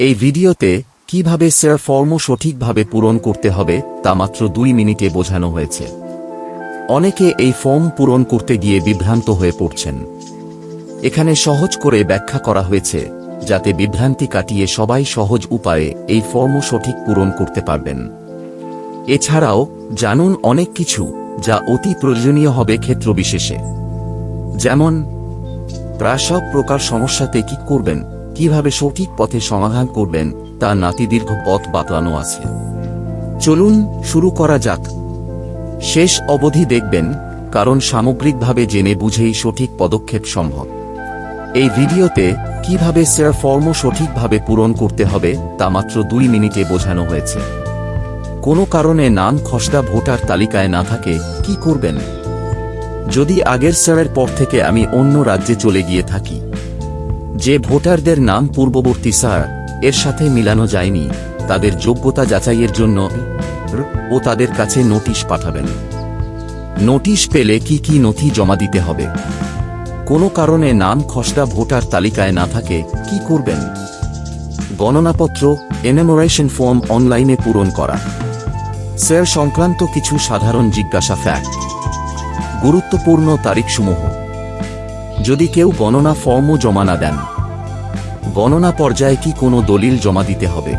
এই ভিডিওতে কীভাবে সের ফর্ম সঠিকভাবে পূরণ করতে হবে তা মাত্র দুই মিনিটে বোঝানো হয়েছে। অনেকে এই ফর্ম পূরণ করতে গিয়ে বিভ্রান্ত হয়ে পড়ছেন। এখানে সহজ করে ব্যাখ্যা করা হয়েছে, যাতে বিভ্রান্তি কাটিয়ে সবাই সহজ উপায়ে এই ফর্ম সঠিক পূরণ করতে পারবেন। এছাড়াও জানুন অনেক কিছু যা অতি প্রয়োজনীয় হবে ক্ষেত্রবিশেষে। যেমন প্রায় সব প্রকার সমস্যাতে কি করবেন? কীভাবে সঠিক পথে সমাধান করবেন, তা নাতিদীর্ঘ পথ বাতলানো আছে। চলুন শুরু করা যাক। শেষ অবধি দেখবেন, কারণ সামগ্রিকভাবে জেনে বুঝেই সঠিক পদক্ষেপ সম্ভব। এই ভিডিওতে কীভাবে সের ফর্ম সঠিকভাবে পূরণ করতে হবে, তা মাত্র দুই মিনিটে বোঝানো হয়েছে। কোনো কারণে নাম খসড়া ভোটার তালিকায় না থাকে, কি করবেন? যদি আগের স্যারের পর থেকে আমি অন্য রাজ্যে চলে গিয়ে থাকি যে ভোটারদের নাম পূর্ববর্তী স্যার, এর সাথে মিলানো যায়নি, তাদের যোগ্যতা যাচাইয়ের জন্য ও তাদের কাছে নোটিশ পাঠাবেন। নোটিশ পেলে কি কি নথি জমা দিতে হবে? কোনো কারণে নাম খসড়া ভোটার তালিকায় না থাকে, কি করবেন? গণনাপত্র এনামোরেশন ফর্ম অনলাইনে পূরণ করা। স্যার, সংক্রান্ত কিছু সাধারণ জিজ্ঞাসা ফ্যাক্ট গুরুত্বপূর্ণ তারিখসমূহ। যদি কেউ গণনা ফর্মও জমা না দেন গণনা পর্যায়ে কি কোনো দলিল জমা দিতে হবে?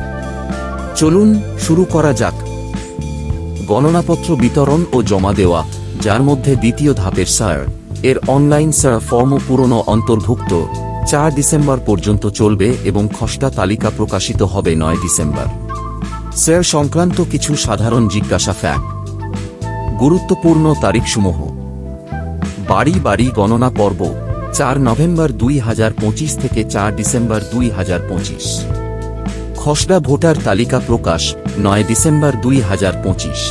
চলুন শুরু করা যাক। গণনাপত্র বিতরণ ও জমা দেওয়া, যার মধ্যে দ্বিতীয় ধাপের স্যার, এর অনলাইন স্যার ফর্ম পুরনো অন্তর্ভুক্ত, চার ডিসেম্বর পর্যন্ত চলবে এবং খসড়া তালিকা প্রকাশিত হবে নয় ডিসেম্বর। স্যার, সংক্রান্ত কিছু সাধারণ জিজ্ঞাসা ফ্যাক গুরুত্বপূর্ণ তারিখসমূহ। বাড়ি বাড়ি গণনা পর্ব। চার নভেম্বর দুই হাজার পঁচিশ থেকে চার ডিসেম্বর দুই হাজার পঁচিশ। খসড়া ভোটার তালিকা প্রকাশ, নয় ডিসেম্বর দুই হাজার পঁচিশ।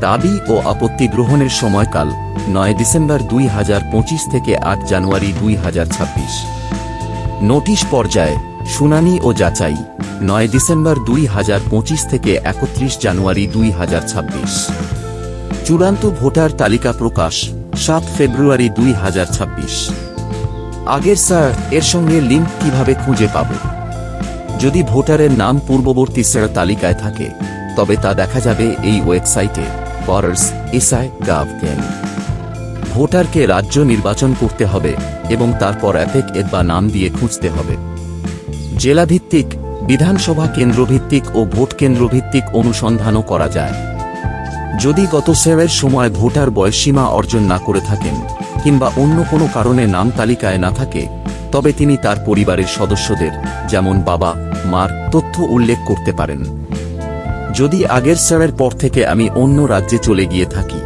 দাবি ও আপত্তি গ্রহণের সময়কাল, নয় ডিসেম্বর দুই হাজার পঁচিশ থেকে আট জানুয়ারি দুই হাজার ছাব্বিশ। নোটিশ পর্যায়ে, শুনানি ও যাচাই, নয় ডিসেম্বর দুই হাজার পঁচিশ থেকে একত্রিশ জানুয়ারি দুই হাজার ছাব্বিশ। চূড়ান্ত ভোটার তালিকা প্রকাশ সাত ফেব্রুয়ারি দুই হাজার ছাব্বিশ। আগের স্যার, এর সঙ্গে লিঙ্ক কীভাবে খুঁজে পাব? যদি ভোটারের নাম পূর্ববর্তী স্যার তালিকায় থাকে, তবে তা দেখা যাবে এই ওয়েবসাইটে, বর্ডার্স, এসআই, গাভ ভোটারকে রাজ্য নির্বাচন করতে হবে এবং তারপর অ্যাপেক এর বা নাম দিয়ে খুঁজতে হবে। জেলাভিত্তিক, বিধানসভা কেন্দ্রভিত্তিক ও ভোট কেন্দ্রভিত্তিক অনুসন্ধানও করা যায়। যদি গত সেরের সময় ভোটার বয়সীমা অর্জন না করে থাকেন, কিংবা অন্য কোনো কারণে নাম তালিকায় না থাকে, তবে তিনি তার পরিবারের সদস্যদের, যেমন বাবা, মার, তথ্য উল্লেখ করতে পারেন। যদি আগের স্যারের পর থেকে আমি অন্য রাজ্যে চলে গিয়ে থাকি,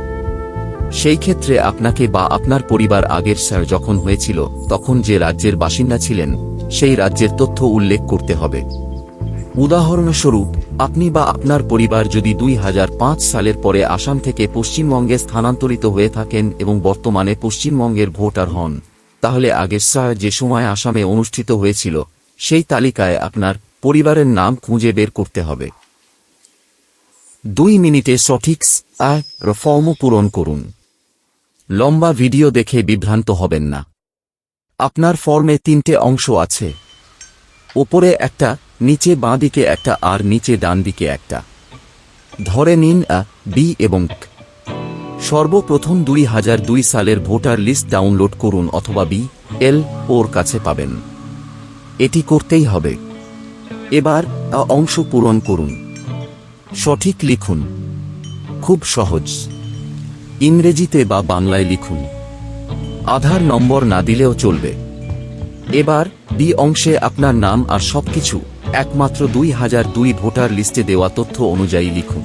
সেই ক্ষেত্রে আপনাকে বা আপনার পরিবার আগের স্যার যখন হয়েছিল, তখন যে রাজ্যের বাসিন্দা ছিলেন, সেই রাজ্যের তথ্য উল্লেখ করতে হবে। উদাহরণস্বরূপ আপনি বা আপনার পরিবার যদি দুই হাজার পাঁচ সালের পরে আসাম থেকে পশ্চিমবঙ্গে স্থানান্তরিত হয়ে থাকেন এবং বর্তমানে পশ্চিমবঙ্গের ভোটার হন, তাহলে আগের স্যার যে সময় আসামে অনুষ্ঠিত হয়েছিল, সেই তালিকায় আপনার পরিবারের নাম খুঁজে বের করতে হবে। দুই মিনিটে সঠিক ফর্ম পূরণ করুন। লম্বা ভিডিও দেখে বিভ্রান্ত হবেন না। আপনার ফর্মে তিনটে অংশ আছে। ওপরে একটা, নিচে বাঁ দিকে একটা আর নিচে ডান দিকে একটা। ধরে নিন আ বি এবং সর্বপ্রথম দুই হাজার দুই সালের ভোটার লিস্ট ডাউনলোড করুন অথবা বি এল ওর কাছে পাবেন। এটি করতেই হবে। এবার অংশ পূরণ করুন। সঠিক লিখুন। খুব সহজ। ইংরেজিতে বা বাংলায় লিখুন। আধার নম্বর না দিলেও চলবে। এবার, বি অংশে আপনার নাম আর সবকিছু, একমাত্র দুই হাজার দুই ভোটার লিস্টে দেওয়া তথ্য অনুযায়ী লিখুন।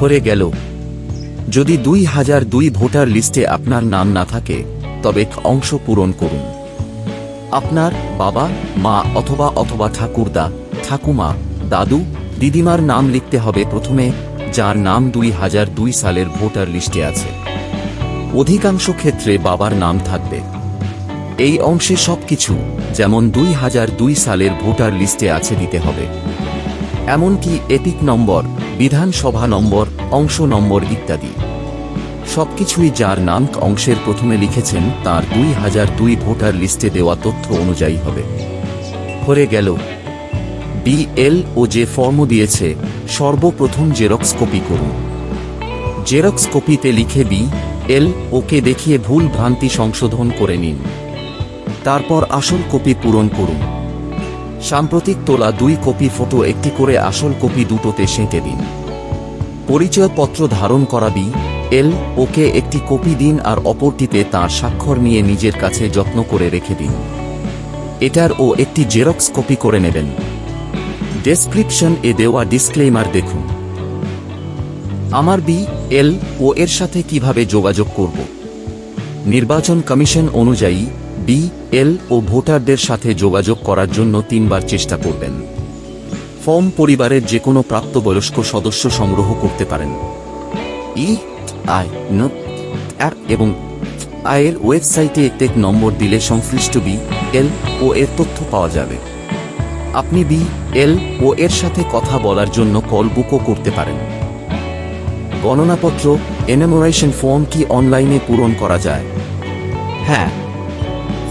হয়ে গেল। যদি দুই হাজার দুই ভোটার লিস্টে আপনার নাম না থাকে, তবে অংশ পূরণ করুন। আপনার বাবা, মা অথবা অথবা ঠাকুরদা, ঠাকুমা, দাদু, দিদিমার নাম লিখতে হবে প্রথমে, যার নাম দুই হাজার দুই সালের ভোটার লিস্টে আছে। অধিকাংশ ক্ষেত্রে বাবার নাম থাকবে। এই অংশে সবকিছু, যেমন দুই হাজার দুই সালের ভোটার লিস্টে আছে দিতে হবে। এমনকি এপিক নম্বর, বিধানসভা নম্বর, অংশ নম্বর ইত্যাদি। সবকিছুই যার নাম অংশের প্রথমে লিখেছেন তার দুই হাজার দুই ভোটার লিস্টে দেওয়া তথ্য অনুযায়ী হবে। হয়ে গেল। বিএল ও যে ফর্ম দিয়েছে, সর্বপ্রথম জেরক্স কপি করুন। জেরক্স কপিতে লিখে বি এল ওকে দেখিয়ে ভুল ভ্রান্তি সংশোধন করে নিন। তারপর আসল কপি পূরণ করুন। সাম্প্রতিক তোলা দুই কপি ফটো একটি করে আসল কপি দুটোতে সেঁটে দিন। পরিচয়পত্র ধারণ করা বি, এল, ওকে একটি কপি দিন আর অপরটিতে তার স্বাক্ষর নিয়ে নিজের কাছে যত্ন করে রেখে দিন। এটার ও একটি জেরক্স কপি করে নেবেন। ডেসক্রিপশন এ দেওয়া ডিসক্লেমার দেখুন। আমার বি, এল ও এর সাথে কীভাবে যোগাযোগ করব? নির্বাচন কমিশন অনুযায়ী বি, এল ও ভোটারদের সাথে যোগাযোগ করার জন্য তিনবার চেষ্টা করবেন। ফর্ম পরিবারের যে কোনো প্রাপ্তবয়স্ক সদস্য সংগ্রহ করতে পারেন। ই, আই, ন এবং আয়ের ওয়েবসাইটে এক নম্বর দিলে সংশ্লিষ্ট বি, এল ও এর তথ্য পাওয়া যাবে। আপনি বি, এল ও এর সাথে কথা বলার জন্য কল বুকও করতে পারেন। গণনাপত্র এনামোরেশন ফর্ম কি অনলাইনে পূরণ করা যায়? হ্যাঁ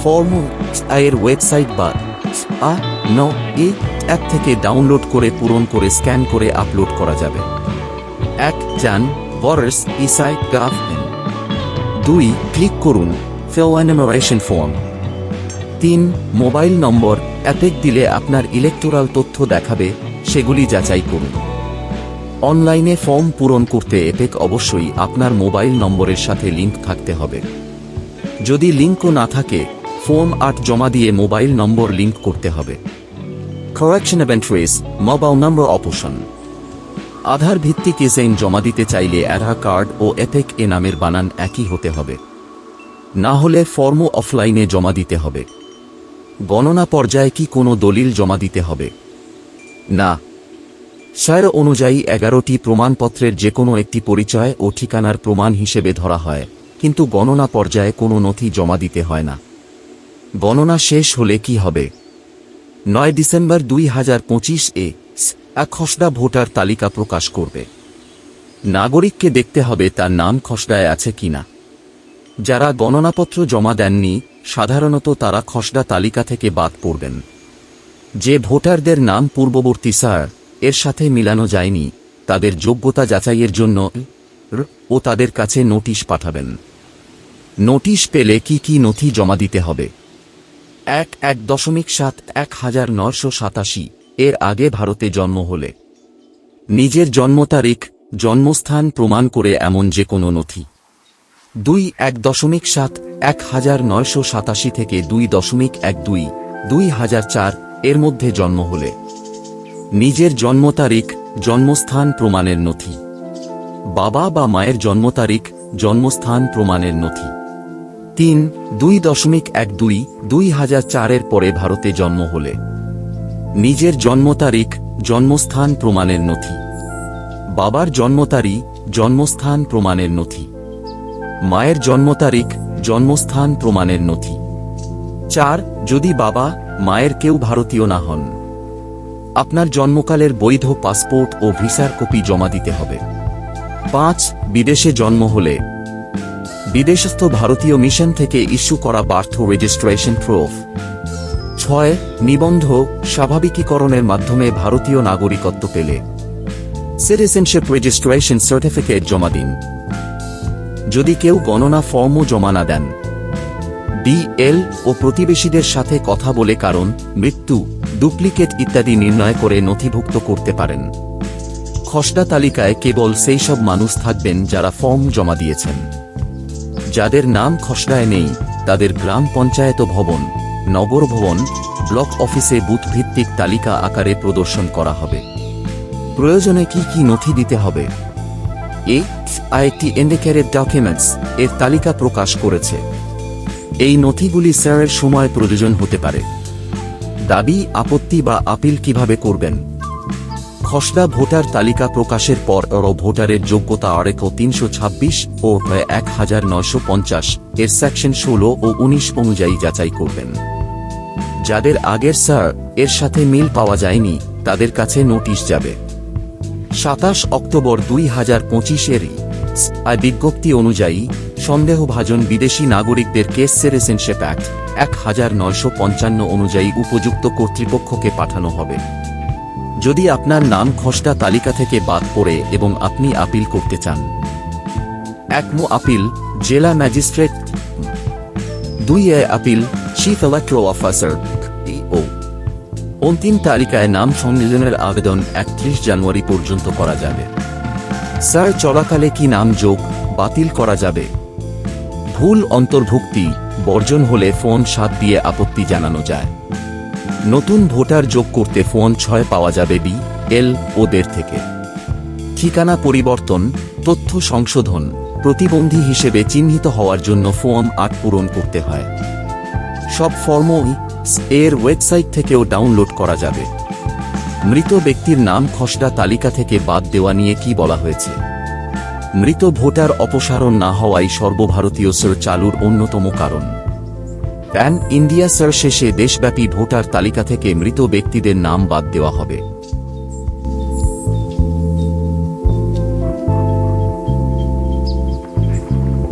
ফর্ম আয়ের ওয়েবসাইট বা আ ন এ অ্যাপ থেকে ডাউনলোড করে, পূরণ করে স্ক্যান করে আপলোড করা যাবে। এক যান বরাস, ইসাই গাভ দুই, ক্লিক করুন ফেও এনামোরেশন ফর্ম তিন, মোবাইল নম্বর অ্যাপেক দিলে আপনার ইলেকটোরাল তথ্য দেখাবে, সেগুলি যাচাই করুন। অনলাইনে ফর্ম পূরণ করতে এপেক অবশ্যই আপনার মোবাইল নম্বরের সাথে লিঙ্ক থাকতে হবে। যদি লিঙ্কও না থাকে ফর্ম আট জমা দিয়ে মোবাইল নম্বর লিঙ্ক করতে হবে। Correction of entries mobile number option Aadhaar ভিত্তিক এজেইন জমা দিতে চাইলে আধার কার্ড ও এপেক এ নামের বানান একই হতে হবে। না হলে ফর্মও অফলাইনে জমা দিতে হবে। গণনা পর্যায়ে কি কোনো দলিল জমা দিতে হবে? না। সার অনুযায়ী এগারোটি প্রমাণপত্রের যে কোনো একটি পরিচয় ও ঠিকানার প্রমাণ হিসেবে ধরা হয়, কিন্তু গণনা পর্যায়ে কোনো নথি জমা দিতে হয় না। গণনা শেষ হলে কি হবে? নয় ডিসেম্বর দুই হাজার পঁচিশ এ এক খসড়া ভোটার তালিকা প্রকাশ করবে। নাগরিককে দেখতে হবে তার নাম খসড়ায় আছে কিনা যারা গণনাপত্র জমা দেননি, সাধারণত তারা খসড়া তালিকা থেকে বাদ পড়বেন। যে ভোটারদের নাম পূর্ববর্তী স্যার, এর সাথে মিলানো যায়নি, তাদের যোগ্যতা যাচাইয়ের জন্য ও তাদের কাছে নোটিশ পাঠাবেন। নোটিশ পেলে কি কি নথি জমা দিতে হবে? এক এক দশমিক সাত এক হাজার নশো সাতাশি। এর আগে ভারতে জন্ম হলে। নিজের জন্ম তারিখ, জন্মস্থান প্রমাণ করে এমন যে কোনো নথি। দুই এক দশমিক সাত এক হাজার নয়শো সাতাশি থেকে দুই দশমিক এক দুই দুই হাজার চার এর মধ্যে জন্ম হলে। নিজের জন্ম তারিখ, জন্মস্থান প্রমাণের নথি। বাবা বা মায়ের জন্ম তারিখ, জন্মস্থান প্রমাণের নথি। তিন দুই দশমিক এক দুই দুই হাজার চারের পরে ভারতে জন্ম হলে। নিজের জন্ম তারিখ, জন্মস্থান প্রমাণের নথি। বাবার জন্ম তারিখ জন্মস্থান প্রমাণের নথি। মায়ের জন্ম তারিখ, জন্মস্থান প্রমাণের নথি। চার, যদি বাবা মায়ের কেউ ভারতীয় না হন, আপনার জন্মকালের বৈধ পাসপোর্ট ও ভিসার কপি জমা দিতে হবে। পাঁচ, বিদেশে জন্ম হলে বিদেশস্থ ভারতীয় মিশন থেকে ইস্যু করা বার্থ রেজিস্ট্রেশন প্রুফ। ছয়, নিবন্ধ স্বাভাবিকীকরণের মাধ্যমে ভারতীয় নাগরিকত্ব পেলে। সিটিজেনশিপ রেজিস্ট্রেশন সার্টিফিকেট জমা দিন। যদি কেউ গণনা ফর্মও জমা না দেন। বিএল ও প্রতিবেশীদের সাথে কথা বলে কারণ, মৃত্যু, ডুপ্লিকেট ইত্যাদি নির্ণয় করে নথিভুক্ত করতে পারেন। খসড়া তালিকায় কেবল সেই সব মানুষ থাকবেন যারা ফর্ম জমা দিয়েছেন। যাদের নাম খসড়ায় নেই, তাদের গ্রাম পঞ্চায়েত ভবন, নগর ভবন, ব্লক অফিসে বুথভিত্তিক তালিকা আকারে প্রদর্শন করা হবে। প্রয়োজনে কি কি নথি দিতে হবে? এ, আইটি ইন্ডিকেটেড ডকুমেন্টস এর তালিকা প্রকাশ করেছে। এই নথিগুলি স্যারের সময় প্রয়োজন হতে পারে। দাবি, আপত্তি বা আপিল কীভাবে করবেন? খসড়া ভোটার তালিকা প্রকাশের পর অর ভোটারের যোগ্যতা আরেক তিনশো ছাব্বিশ ও এক হাজার নয়শো পঞ্চাশ এর সেকশন ষোলো ও উনিশ অনুযায়ী যাচাই করবেন। যাদের আগের স্যার এর সাথে মিল পাওয়া যায়নি, তাদের কাছে নোটিশ যাবে। সাতাশ অক্টোবর দুই হাজার পঁচিশের আয় বিজ্ঞপ্তি অনুযায়ী সন্দেহভাজন বিদেশি নাগরিকদের কেস সিটিজেনশিপ অ্যাক্ট এক হাজার নয়শো পঞ্চান্ন অনুযায়ী উপযুক্ত কর্তৃপক্ষকে পাঠানো হবে। যদি আপনার নাম খসড়া তালিকা থেকে বাদ পড়ে এবং আপনি আপিল করতে চান। একমো আপিল, জেলা ম্যাজিস্ট্রেট। দুই এ আপিল চিফ ইলেকট্রাল অফিসার ও অন্তিম তালিকায় নাম সংযোজনের আবেদন একত্রিশ জানুয়ারি পর্যন্ত করা যাবে। স্যার, চলাকালে কি নাম যোগ, বাতিল করা যাবে? ভুল অন্তর্ভুক্তি, বর্জন হলে ফোন সাত দিয়ে আপত্তি জানানো যায়। নতুন ভোটার যোগ করতে ফোন ছয় পাওয়া যাবে বি, এল, ওদের থেকে। ঠিকানা পরিবর্তন, তথ্য সংশোধন, প্রতিবন্ধী হিসেবে চিহ্নিত হওয়ার জন্য ফর্ম আট পূরণ করতে হয়। সব ফর্মই এর ওয়েবসাইট থেকেও ডাউনলোড করা যাবে। মৃত ব্যক্তির নাম খসড়া তালিকা থেকে বাদ দেওয়া নিয়ে কি বলা হয়েছে? মৃত ভোটার অপসারণ না হওয়াই সর্বভারতীয় সার চালুর অন্যতম কারণ। প্যান ইন্ডিয়া সার শেষে দেশব্যাপী ভোটার তালিকা থেকে মৃত ব্যক্তিদের নাম বাদ দেওয়া হবে।